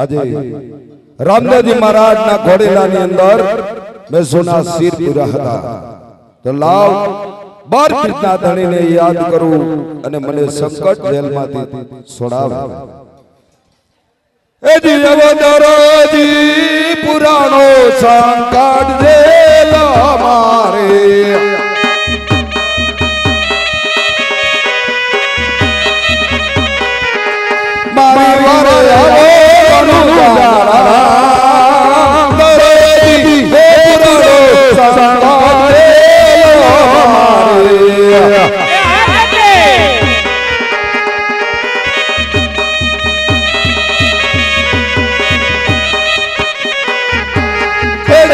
આજે રામદેવજી ઘોડેલા ની અંદર મેં સોના શીર પૂરા હતા. તો લાવ બાર કૃષ્ણા ધણીને યાદ કરું અને મને સંકટ જેલમાંથી છોડાવ. એ જી અવતારજી પુરાણો સંકટ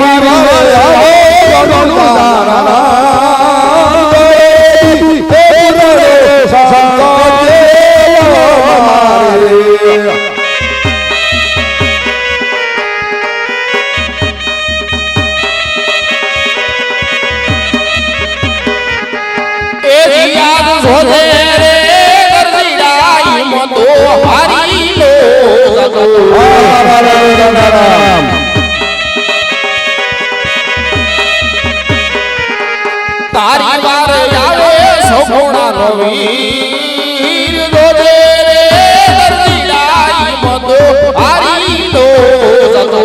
મારી સગુણા દોરે રે જાય મતો હારી લો સતો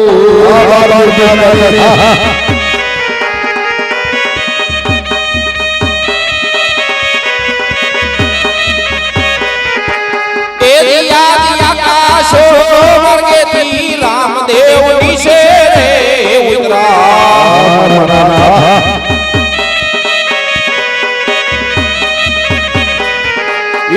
રામદેવ વિશે ઉતરા.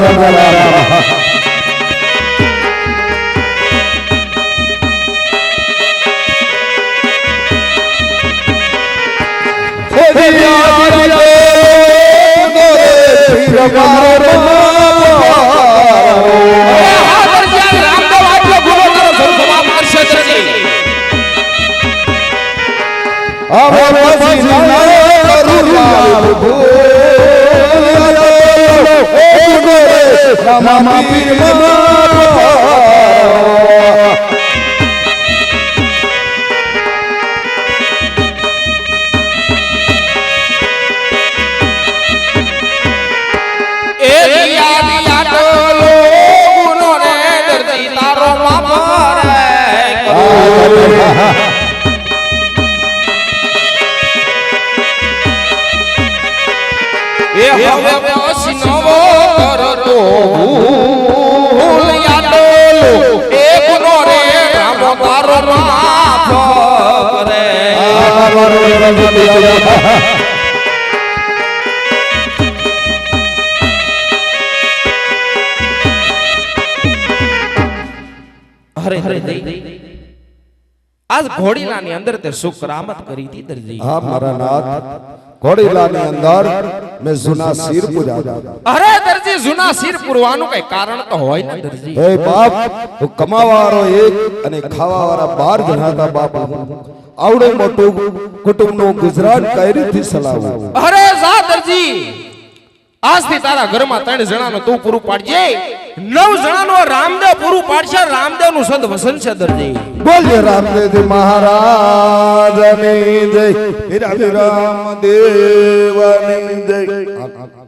la la la એ યાદ આટલો ગુનો રે દરજી હરે હરે આજ ઘોડીલાની અંદર તે સુખ રામત કરી હતી દરજી. હા મારા નાથ. ઘોડીલાની અંદર મે જૂના શીર પૂર્યા. અરે દરજી જૂના શીર પૂરવાનું કઈ કારણ તો હોય ને દરજી. હે બાપ હું કમાવાવાળો એક અને ખાવાવાળા બાર જણા હતા બાપ આવડે મોટું કુટુંબનું ગુજરાત કઈ રીતે ચલાવવું અરે જા દરજી. આજથી તારા ઘરમાં ત્રણ જણાનો તું પૂરું પાડજે. નવ જણાનો રામદેવ પૂરું પાડશે. રામદેવનું સંત વસન છે દરજી. બોલ્ય રામદેવ મહારાજ જય. રામ રામદેવની જય.